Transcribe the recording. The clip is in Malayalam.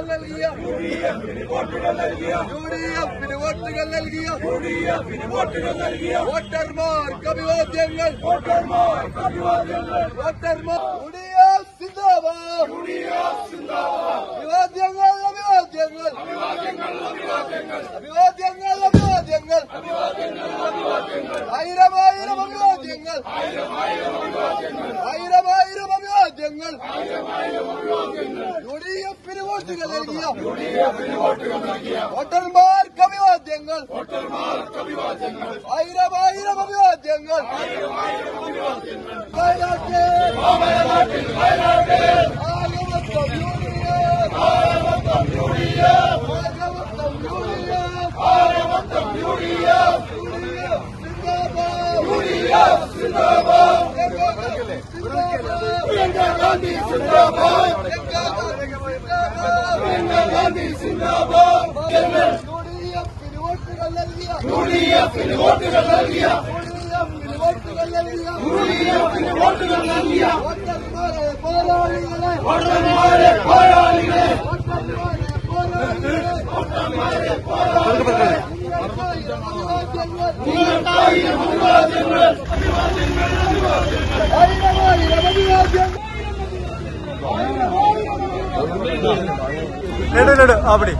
വോട്ടുകൾ നൽകിയ യു ഡി എഫിന് വോട്ടുകൾ നൽകിയ വോട്ടർമാർക്ക് അഭിവാദ്യങ്ങൾ വോട്ടർമാർ യു ഡി എഫ് സിന്ദാബാദ് അഭിവാദ്യങ്ങൾ അഭിവാദ്യങ്ങൾ. അഭിവാദ്യങ്ങൾ അഭിവാദ്യങ്ങൾ. ആയിരം ആയിരം അഭിവാദ്യങ്ങൾ. ആയിരം ആയിരം അഭിവാദ്യങ്ങൾ. യു ഡി എഫിന് വോട്ടുകൾ നൽകിയ. വോട്ടർമാർക്ക് അഭിവാദ്യങ്ങൾ. ആയിരം ആയിരം അഭിവാദ്യങ്ങൾ ആകമത്തം U D F Priyanka Gandhi സിന്ദാബാദ്. ഗാന്ധി സിന്ദാബാദ്. യു ഡി എഫിന് വോട്ടുകൾ നൽകിയ യു ഡി എഫിന് വോട്ടുകൾ നൽകിയ വോട്ടർമാരെ പോരാളികളെ വോട്ടർമാരെ പോരാളികളെ വോട്ടർമാരെ പോരാളികളെ നിങ്ങൾക്കായിരം അഭിവാദ്യങ്ങൾ நடு நடு அப்படி